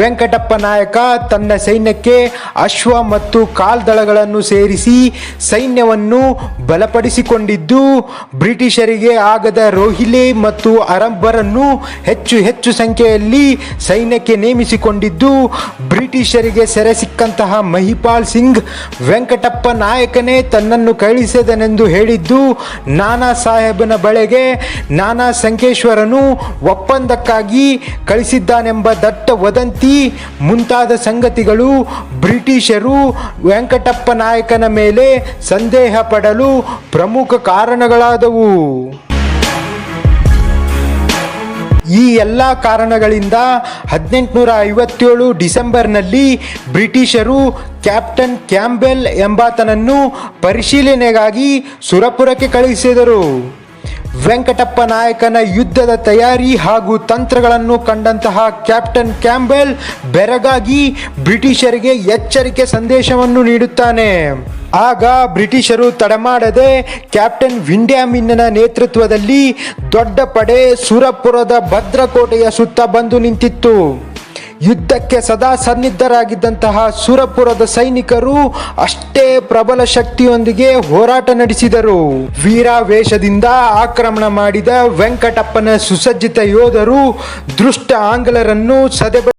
ವೆಂಕಟಪ್ಪ ನಾಯಕ ತನ್ನ ಸೈನ್ಯಕ್ಕೆ ಅಶ್ವ ಮತ್ತು ಕಾಲ್ದಳಗಳನ್ನು ಸೇರಿಸಿ ಸೈನ್ಯವನ್ನು ಬಲಪಡಿಸಿಕೊಂಡಿದ್ದು, ಬ್ರಿಟಿಷರಿಗೆ ಆಗದ ರೋಹಿಲೆ ಮತ್ತು ಅರಂಬರನ್ನು ಹೆಚ್ಚು ಹೆಚ್ಚು ಸಂಖ್ಯೆಯಲ್ಲಿ ಸೈನ್ಯಕ್ಕೆ ನೇಮಿಸಿಕೊಂಡಿದ್ದು, ಬ್ರಿಟಿಷರಿಗೆ ಸೆರೆ ಸಿಕ್ಕಂತಹ ಮಹಿಪಾಲ್ ಸಿಂಗ್ ವೆಂಕಟಪ್ಪ ನಾಯಕನೇ ತನ್ನನ್ನು ಕಳಿಸಿದನೆಂದು ಹೇಳಿದ್ದು, ನಾನಾ ಸಾಹೇಬನ ಬಳೆಗೆ ನಾನಾ ಸಂಕೇಶ್ವರನು ಒಪ್ಪಂದಕ್ಕಾಗಿ ಕಳಿಸಿದ್ದಾನೆಂಬ ದಟ್ಟ ವದಂತಿ ಮುಂತಾದ ಸಂಗತಿಗಳು ಬ್ರಿಟಿಷರು ವೆಂಕಟಪ್ಪ ನಾಯಕನ ಮೇಲೆ ಸಂದೇಹ ಪಡಲು ಪ್ರಮುಖ ಕಾರಣಗಳಾದವು. ಈ ಎಲ್ಲ ಕಾರಣಗಳಿಂದ ಹದಿನೆಂಟುನೂರ ಐವತ್ತೇಳು ಡಿಸೆಂಬರ್ನಲ್ಲಿ ಬ್ರಿಟಿಷರು ಕ್ಯಾಪ್ಟನ್ ಕ್ಯಾಂಬೆಲ್ ಎಂಬಾತನನ್ನು ಪರಿಶೀಲನೆಗಾಗಿ ಸುರಪುರಕ್ಕೆ ಕಳುಹಿಸಿದರು. ವೆಂಕಟಪ್ಪ ನಾಯಕನ ಯುದ್ಧದ ತಯಾರಿ ಹಾಗೂ ತಂತ್ರಗಳನ್ನು ಕಂಡಂತಹ ಕ್ಯಾಪ್ಟನ್ ಕ್ಯಾಂಬೆಲ್ ಬೆರಗಾಗಿ ಬ್ರಿಟಿಷರಿಗೆ ಎಚ್ಚರಿಕೆ ಸಂದೇಶವನ್ನು ನೀಡುತ್ತಾನೆ. ಆಗ ಬ್ರಿಟಿಷರು ತಡಮಾಡದೆ ಕ್ಯಾಪ್ಟನ್ ವಿಂಡ್ಯಾಮಿನ್ನ ನೇತೃತ್ವದಲ್ಲಿ ದೊಡ್ಡ ಪಡೆ ಸುರಪುರದ ಭದ್ರಕೋಟೆಯ ಸುತ್ತ ಬಂದು ನಿಂತಿತ್ತು. ಯುದ್ಧಕ್ಕೆ ಸದಾ ಸನ್ನಿದ್ಧರಾಗಿದ್ದಂತಹ ಸುರಪುರದ ಸೈನಿಕರು ಅಷ್ಟೇ ಪ್ರಬಲ ಶಕ್ತಿಯೊಂದಿಗೆ ಹೋರಾಟ ನಡೆಸಿದರು. ವೀರಾವೇಶದಿಂದ ಆಕ್ರಮಣ ಮಾಡಿದ ವೆಂಕಟಪ್ಪನ ಸುಸಜ್ಜಿತ ಯೋಧರು ದೃಷ್ಟ ಆಂಗ್ಲರನ್ನು ಸದೆಬ